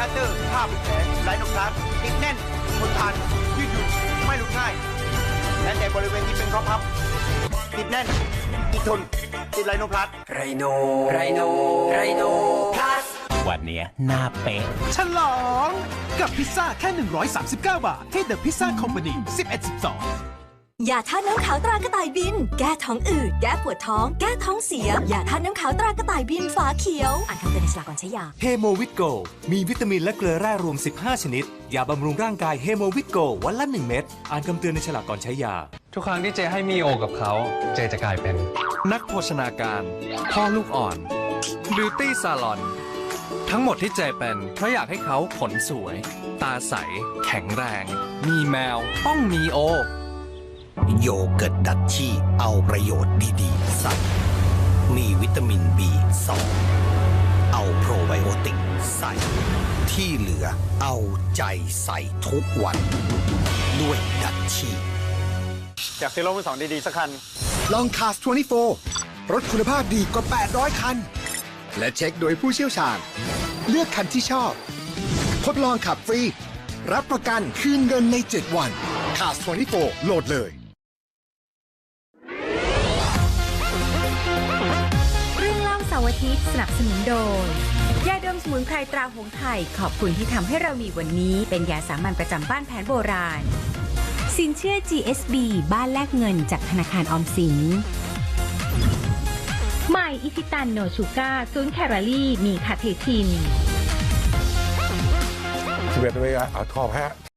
คาเตอร์ภาพแผลไร้นกรัสติดแน่นทนทานยืดหยุ่นไม่หลุดง่ายและแต่บริเวณที่เป็นข้อพับ ติดแน่น ติดทน ติดไรโนพลัสไรโนไรโนไรโนพลัสวันนี้หน้าเป๊ะฉลอง กับพิซซ่าแค่ 139 บาท ที่เดอะพิซซ่าคอมพานี1112 ยาท่าตุน้ำขาวตรากระต่ายบิน แก้ท้องอืด แก้ปวดท้อง แก้ท้องเสีย ยาท่าตุน้ำขาวตรากระต่ายบินฝาเขียว อ่านคำเตือนในฉลากก่อนใช้ยา เฮโมวิตโก มีวิตามินและเกลือแร่รวม 15 ชนิด ยาบำรุงร่างกายเฮโมวิตโกวันละ 1 เม็ด อ่านคำเตือนในฉลากก่อนใช้ยา ทุกครั้งที่เจให้มีโอกับเขา เจจะกลายเป็น นักโภชนาการ พ่อลูกอ่อนบิวตี้ซาลอน ทั้งหมดที่เจเป็นเพราะอยากให้เขาขนสวย ตาใส แข็งแรง มีแมว ต้องมีโอ โยเกิร์ตดัชชี่เอาประโยชน์ดีๆใส่มีวิตามิน B2 เอาโปรไบโอติกใส่ ที่เหลือเอาใจใส่ทุกวัน ด้วยดัชชี่อยากซื้อรถมือสองดี ๆ สักคัน ลอง Cars 24 รถคุณภาพดีกว่า 800 คัน และเช็คโดยผู้เชี่ยวชาญ เลือกคันที่ชอบ ทดลองขับฟรี รับประกันคืนเงินใน 7 วัน Cars 24 โหลดเลย ทิตย์สนับสนุนโดย ยาดมสมุนไพรตราหงไทย ขอบคุณที่ทำให้เรามีวันนี้ เป็นยาสามัญประจำบ้านแผนโบราณ สินเชื่อ GSB บ้านแลกเงินจากธนาคารออมสินใหม่อิทิตันโนชูก้าร์ศูนย์แคลอรี่มีคาเทชิน 11เวลาเอาทอบฮะ